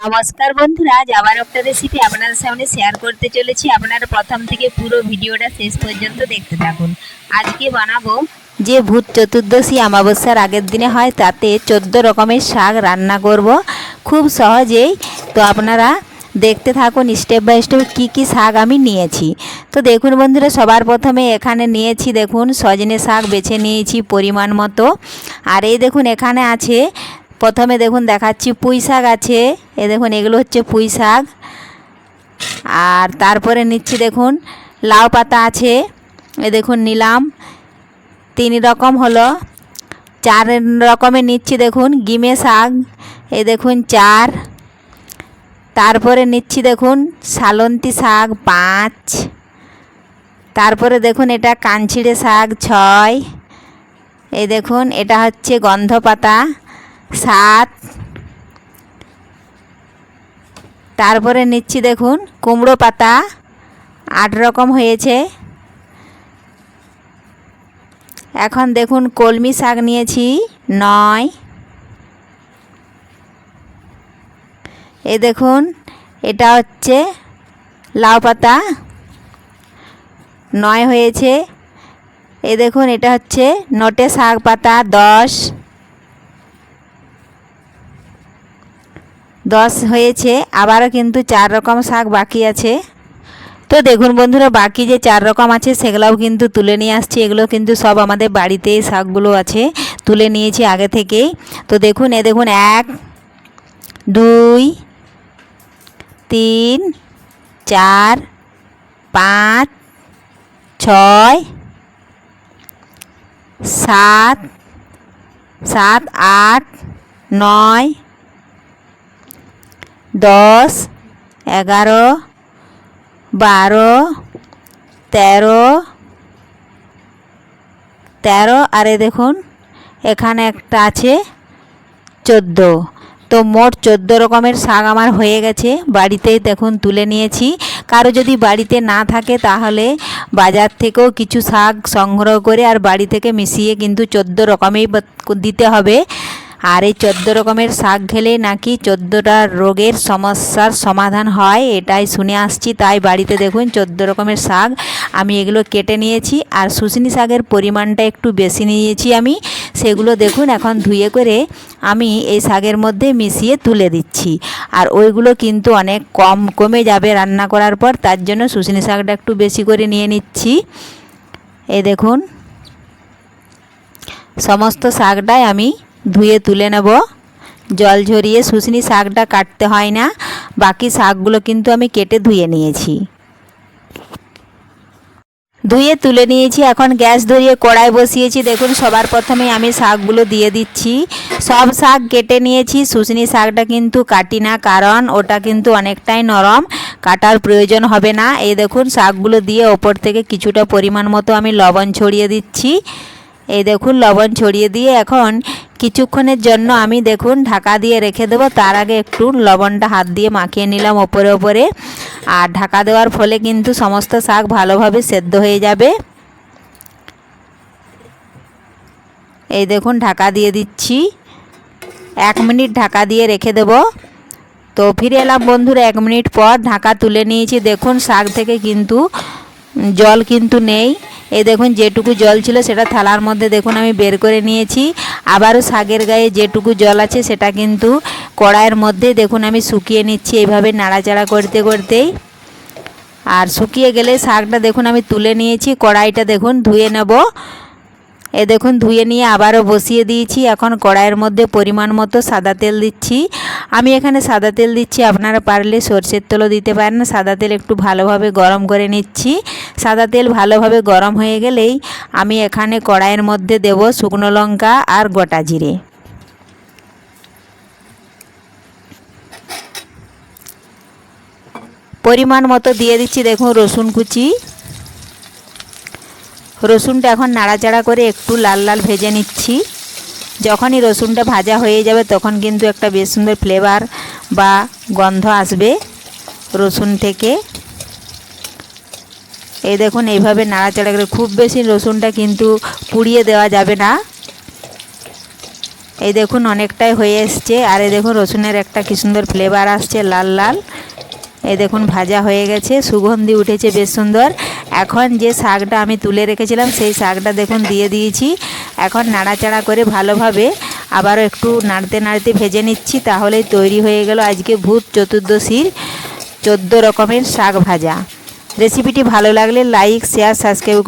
নমস্কার বন্ধুরা, আজ আবার একটা রেসিপি আপনাদের সামনে শেয়ার করতে চলেছি। আপনারা প্রথম থেকে পুরো ভিডিওটা শেষ পর্যন্ত দেখতে থাকুন। আজকে বানাবো যে ভূত চতুর্দশী অমাবস্যার আগের দিনে হয়, তাতে চোদ্দ রকমের শাক রান্না করব। খুব সহজেই তো আপনারা দেখতে থাকুন স্টেপ বাই স্টেপ কী কী শাক আমি নিয়েছি। তো দেখুন বন্ধুরা, সবার প্রথমে এখানে নিয়েছি দেখুন সজনে শাক, বেছে নিয়েছি পরিমাণ মতো। আর এই দেখুন, এখানে আছে প্রথমে দেখুন দেখাচ্ছি পুঁই শাক আছে। এ দেখুন, এগুলো হচ্ছে পুঁই শাক। আর তারপরে নিচ্ছি দেখুন, লাউ পাতা আছে। এ দেখুন, নিলাম। তিন রকম হলো। চার রকমের নিচ্ছি দেখুন, গিমে শাক। এ দেখুন, চার। তারপরে নিচ্ছি দেখুন, সালন্তি শাক পাঁচ। তারপরে দেখুন, এটা কাঞ্ছিড়ে শাক ছয়। এই দেখুন, এটা হচ্ছে গন্ধ পাতা সাত। তারপরে নিচ্ছি দেখুন, কুমড়ো পাতা, আট রকম হয়েছে। এখন দেখুন, কলমি শাক নিয়েছি, নয়। এ দেখুন, এটা হচ্ছে লাউ পাতা, নয় হয়েছে। এ দেখুন, এটা হচ্ছে নটে শাক পাতা, দশ। দশ হয়েছে, আবারও কিন্তু চার রকম শাক বাকি আছে। তো দেখুন বন্ধুরা, বাকি যে চার রকম আছে, সেগুলোও কিন্তু তুলে নিয়ে আসছি। এগুলো কিন্তু সব আমাদের বাড়িতেই শাকগুলো আছে, তুলে নিয়েছি আগে থেকেই। তো দেখুন, এ দেখুন, এক, দুই, তিন, চার, পাঁচ, ছয়, সাত সাত, আট, নয় দশ, এগারো, বারো, তেরো তেরো, আর দেখুন, এখানে একটা আছে চোদ্দ। তো মোট চোদ্দ রকমের শাক আমার হয়ে গেছে, বাড়িতেই দেখুন তুলে নিয়েছি। কারও যদি বাড়িতে না থাকে তাহলে বাজার থেকেও কিছু শাক সংগ্রহ করে আর বাড়ি থেকে মিশিয়ে কিন্তু চোদ্দ রকমেই দিতে হবে। আর এই চোদ্দ রকমের শাক খেলে নাকি চোদ্দোটা রোগের সমস্যার সমাধান হয়? এটাই শুনে আসছি। তাই বাড়িতে দেখুন, চোদ্দ রকমের শাক আমি এগুলো কেটে নিয়েছি আর শুশনি শাকের পরিমাণটা একটু বেশি নিয়েছি আমি। সেগুলো দেখুন, এখন ধুয়ে করে আমি এই শাকের মধ্যে মিশিয়ে তুলে দিচ্ছি। আর ওইগুলো কিন্তু অনেক কম কমে যাবে রান্না করার পর, তার জন্য শুশনি শাকটা একটু বেশি করে নিয়ে নিচ্ছি। এ দেখুন, সমস্ত শাকটাই আমি ধুয়ে তুলে নেব। জল ঝরিয়ে শুশনি শাকটা কাটতে হয় না। বাকি শাকগুলো কিন্তু আমি কেটে ধুয়ে নিয়েছি। ধুয়ে তুলে নিয়েছি। এখন গ্যাস ধরিয়ে কড়াই বসিয়েছি। দেখুন, সবার প্রথমে আমি শাকগুলো দিয়ে দিচ্ছি। সব শাক কেটে নিয়েছি। শুশনি শাকটা কিন্তু কাটি না, কারণ ওটা কিন্তু অনেকটাই নরম। কাটার প্রয়োজন হবে না। এই দেখুন, শাকগুলো দিয়ে ওপর থেকে কিছুটা পরিমাণ মতো আমি লবণ ছড়িয়ে দিচ্ছি। এই দেখুন, লবণ ছড়িয়ে দিয়ে এখন কিছুক্ষণের জন্য আমি দেখুন ঢাকা দিয়ে রেখে দেবো। তার আগে একটু লবণটা হাত দিয়ে মাখিয়ে নিলাম ওপরে ওপরে। আর ঢাকা দেওয়ার ফলে কিন্তু সমস্ত শাক ভালোভাবে সেদ্ধ হয়ে যাবে। এই দেখুন ঢাকা দিয়ে দিচ্ছি। এক মিনিট ঢাকা দিয়ে রেখে দেবো। তো ফিরে এলাম বন্ধুরা, এক মিনিট পর ঢাকা তুলে নিয়েছি। দেখুন শাক থেকে কিন্তু জল কিন্তু নেই। এই দেখুন, যেটুকু জল ছিল সেটা থালার মধ্যে দেখুন আমি বের করে নিয়েছি। আবারও শাকের গায়ে যেটুকু জল আছে সেটা কিন্তু কড়াইয়ের মধ্যে দেখুন আমি শুকিয়ে নিচ্ছি এইভাবে নাড়াচাড়া করতে করতেই। আর শুকিয়ে গেলে শাকটা দেখুন আমি তুলে নিয়েছি, কড়াইটা দেখুন ধুয়ে নেব। এ দেখুন, ধুয়ে নিয়ে আবারও বসিয়ে দিয়েছি। এখন কড়াইয়ের মধ্যে পরিমাণ মতো সাদা তেল দিচ্ছি। আমি এখানে সাদা তেল দিচ্ছি, আপনারা পারলে সর্ষের তেলও দিতে পারেন। সাদা তেল একটু ভালোভাবে গরম করে নিচ্ছি। সাদা তেল ভালোভাবে গরম হয়ে গেলেই আমি এখানে কড়াইয়ের মধ্যে দেব শুকনো লঙ্কা আর গোটা জিরে। পরিমাণ মতো দিয়ে দিচ্ছি, দেখুন, রসুন কুচি। রসুনটা এখন নাড়াচাড়া করে একটু লাল লাল ভেজে নিচ্ছি। যখনই রসুনটা ভাজা হয়ে যাবে তখন কিন্তু একটা বেশ সুন্দর ফ্লেভার বা গন্ধ আসবে রসুন থেকে। এই দেখুন, এইভাবে নাড়াচাড়া করে খুব বেশি রসুনটা কিন্তু পুড়িয়ে দেওয়া যাবে না। এই দেখুন, অনেকটাই হয়ে এসছে। আর এই দেখুন, রসুনের একটা কি সুন্দর ফ্লেভার আসছে লাল লাল। এই দেখুন, ভাজা হয়ে গেছে, সুগন্ধি উঠেছে বেশ সুন্দর। এখন যে শাকটা আমি তুলে রেখেছিলাম, সেই শাকটা দেখুন দিয়ে দিয়েছি। এখন নাড়াচাড়া করে ভালোভাবে আবারও একটু নাড়তে নাড়তে ভেজে নিচ্ছি, তাহলেই তৈরি হয়ে গেল আজকে ভূত চতুর্দশীর চোদ্দ রকমের শাক ভাজা। রেসিপিটি ভালো লাগলে লাইক, শেয়ার, সাবস্ক্রাইব